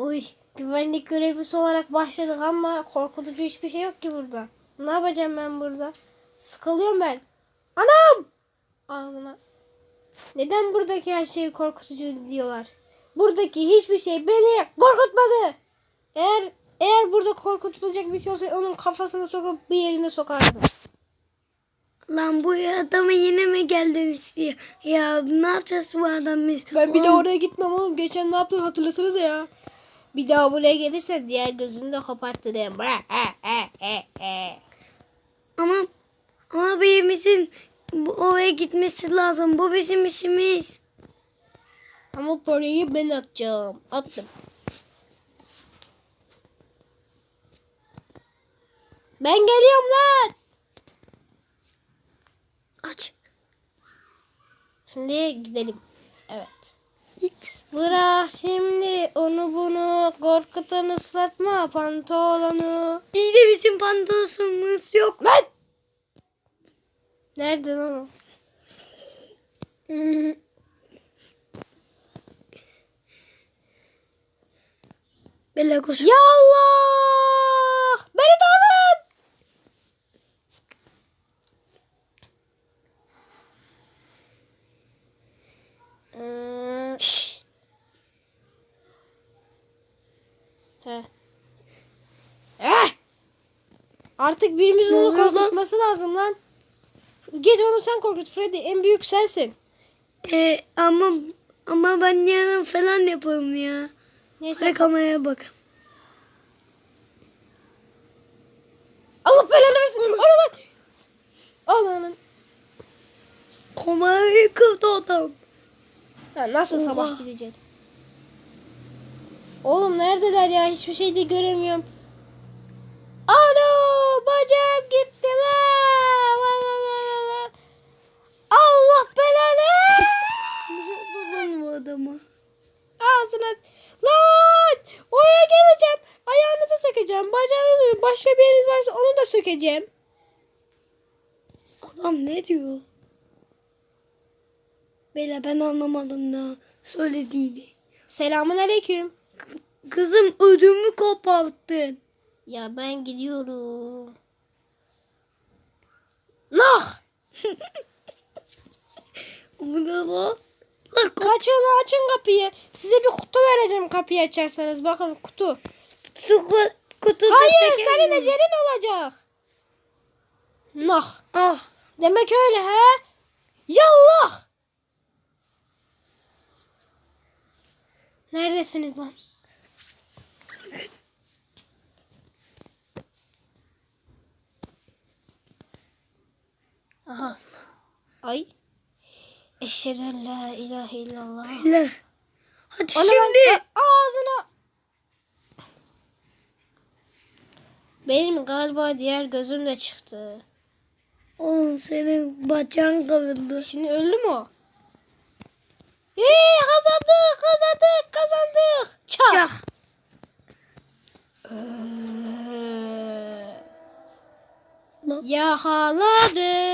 Uy güvenlik görevlisi olarak başladık ama korkutucu hiçbir şey yok ki burada. Ne yapacağım ben burada? Sıkılıyorum ben. Anam! Ağzına. Neden buradaki her şeyi korkutucu diyorlar? Buradaki hiçbir şey beni korkutmadı. Eğer eğer burada korkutulacak bir şey olsa onun kafasına sokup bir yerine sokardım. Lan bu adamı yine mi geldiniz ya? Ya ne yapacağız bu adam biz? Ben bir de oraya gitmem oğlum. Geçen ne yaptın hatırlasanıza ya. Bir daha buraya gelirsen diğer gözünü de kopartırım. Ama ama birimizin bu, oraya gitmesi lazım. Bu bizim işimiz. Ama parayı ben atacağım. Attım. Ben geliyorum lan. Aç. Şimdi gidelim. Evet. Git. Bırak şimdi onu bunu korkutan ıslatma pantolonu. İyi de bizim pantolonumuz yok. Lan! Nerede lan o? Bela koş. Ya Allah! Beni de alın! Ee, Şşş. He. Eh! Artık birimizin onu korkutması lazım lan. Git onu sen korkut Freddy. En büyük sensin. Ee, ama ama ben yarın falan yaparım ya. Neyse. Hadi kameraya bakın. Allah belanı versin. Oradan. Ananın. Kamerayı kırdı adam. Ya nasıl Oha. sabah gideceğim? Oğlum neredeler ya? Hiçbir şey de göremiyorum. Ano bacağım gitti la. La la la la la. Allah belanı. Ne oldu lan bu adama? Ağzına. Lan oraya geleceğim. Ayağınızı sökeceğim. Bacağınızı başka bir yeriniz varsa onu da sökeceğim. Adam ne diyor? Bela ben anlamadım ne söylediğini. Selamun aleyküm. Kızım ödümü koparttın. Ya ben gidiyorum. Nah. Bu ne lan? Kaçın açın kapıyı. Size bir kutu vereceğim kapıyı açarsanız. Bakın kutu. su ku- kutuda Hayır senin ecelin olacak. Nah. Ah Demek öyle he. Yallah. Neredesiniz lan? Aha. Ay. Eşhedü en la ilahe illallah. beyler. Hadi Onu şimdi. ağzına. Benim galiba diğer gözüm de çıktı. Oğlum senin bacağın kırıldı. Şimdi öldü mü o? Eee kazandık kazandık kazandık. Çak. Çak. Ee. Yakaladım.